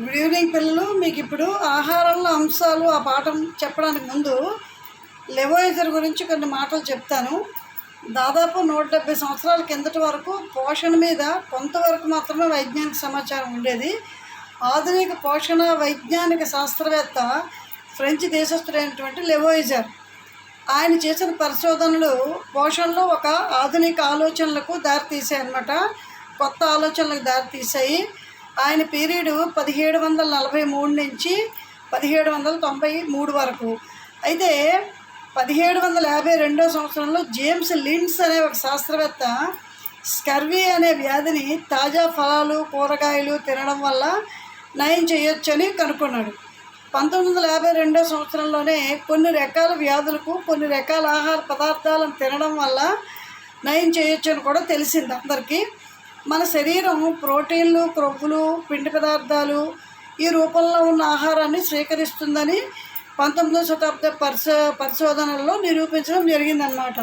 Good evening పిల్లలు మీకు ఇప్పుడు ఆహారంలో అంశాలు ఆ పాఠం చెప్పడానికి ముందు లెవోయిజర్ గురించి కొన్ని మాటలు చెప్తాను. దాదాపు నూట డెబ్బై సంవత్సరాల కిందటి వరకు పోషణ మీద కొంతవరకు మాత్రమే వైజ్ఞానిక సమాచారం ఉండేది. ఆధునిక పోషణ వైజ్ఞానిక శాస్త్రవేత్త ఫ్రెంచ్ దేశస్థుడైనటువంటి లెవోయిజర్. ఆయన చేసిన పరిశోధనలు పోషణలో ఒక ఆధునిక ఆలోచనలకు దారితీసాయి అనమాట కొత్త ఆలోచనలకు దారితీసాయి ఆయన పీరియడ్ పదిహేడు వందల నలభై మూడు నుంచి పదిహేడు వందల తొంభై మూడు వరకు. అయితే పదిహేడు వందల యాభై రెండో సంవత్సరంలో జేమ్స్ లిండ్స్ అనే ఒక శాస్త్రవేత్త స్కర్వీ అనే వ్యాధిని తాజా ఫలాలు కూరగాయలు తినడం వల్ల నయం చేయొచ్చని కనుక్కున్నాడు. పంతొమ్మిది వందల యాభై రెండో సంవత్సరంలోనే కొన్ని రకాల వ్యాధులకు కొన్ని రకాల ఆహార పదార్థాలను తినడం వల్ల నయం చేయొచ్చు అని కూడా తెలిసింది అందరికీ. మన శరీరం ప్రోటీన్లు క్రొవ్వులు పిండి పదార్థాలు ఈ రూపంలో ఉన్న ఆహారాన్ని స్వీకరిస్తుందని పంతొమ్మిదవ శతాబ్ద పరిశో పరిశోధనల్లో నిరూపించడం జరిగిందనమాట